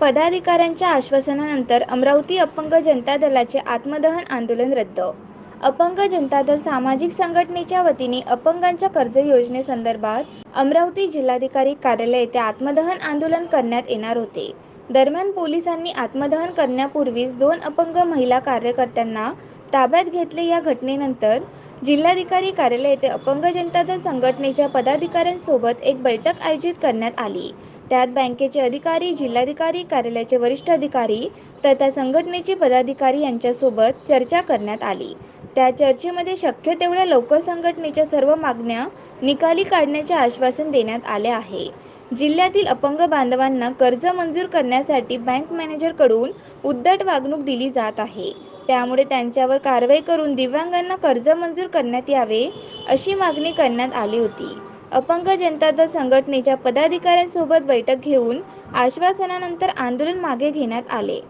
पदाधिकाऱ्यांच्या आश्वासनानंतर अमरावती अपंग जनता दलाचे आत्मदहन आंदोलन रद्द. अपंग जनता दल सामाजिक संघटनेच्या वतीने अपंगांच्या कर्ज योजनेसंदर्भात अमरावती जिल्हाधिकारी कार्यालय येथे आत्मदहन आंदोलन करण्यात येणार होते. दरम्यान पोलिसांनी आत्मदहन करण्यापूर्वीच दोन अपंग महिला कार्यकर्त्यांना ताब्यात घेतले या घटनेनंतर जिल्हाधिकारी कार्यालय येथे अपंग जनता दल संघटनेच्या पदाधिकाऱ्यांसोबत एक बैठक आयोजित करण्यात आली. त्यात बँकेचे अधिकारी जिल्हाधिकारी कार्यालयाचे वरिष्ठ अधिकारी तथा संघटनेचे पदाधिकारी यांच्यासोबत चर्चा करण्यात आली. त्या चर्चेमध्ये शक्य तेवढ्या लवकर संघटनेच्या सर्व मागण्या निकाली काढण्याचे आश्वासन देण्यात आले आहे. जिल्ह्यातील अपंग बांधवांना कर्ज मंजूर करण्यासाठी बँक मॅनेजरकडून उद्धट वागणूक दिली जात आहे. त्यामुळे त्यांच्यावर कारवाई करून दिव्यांगांना कर्ज मंजूर करण्यात यावे अशी मागणी करण्यात आली होती. अपंग जनता दल संघटनेच्या पदाधिकाऱ्यांसोबत बैठक घेऊन आश्वासनानंतर आंदोलन मागे घेण्यात आले.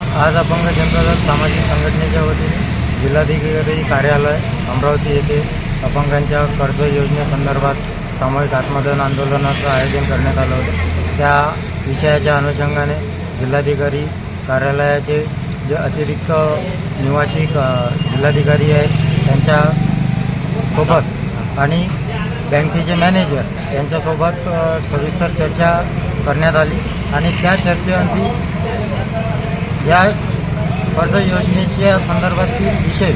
आज अपंग जनता दल सामाजिक संघटनेच्या वतीने जिल्हाधिकारी कार्यालय अमरावती येथे अपंगांच्या कर्ज योजनेसंदर्भात सामूहिक आत्मदान आंदोलनाचं आयोजन करण्यात आलं होतं. त्या विषयाच्या अनुषंगाने जिल्हाधिकारी कार्यालयाचे जे अतिरिक्त निवासी जिल्हाधिकारी आहेत त्यांच्यासोबत आणि बँकेचे मॅनेजर यांच्यासोबत सविस्तर चर्चा करण्यात आली आणि त्या चर्चेअंती या कर्ज योजनेच्या संदर्भातील विषय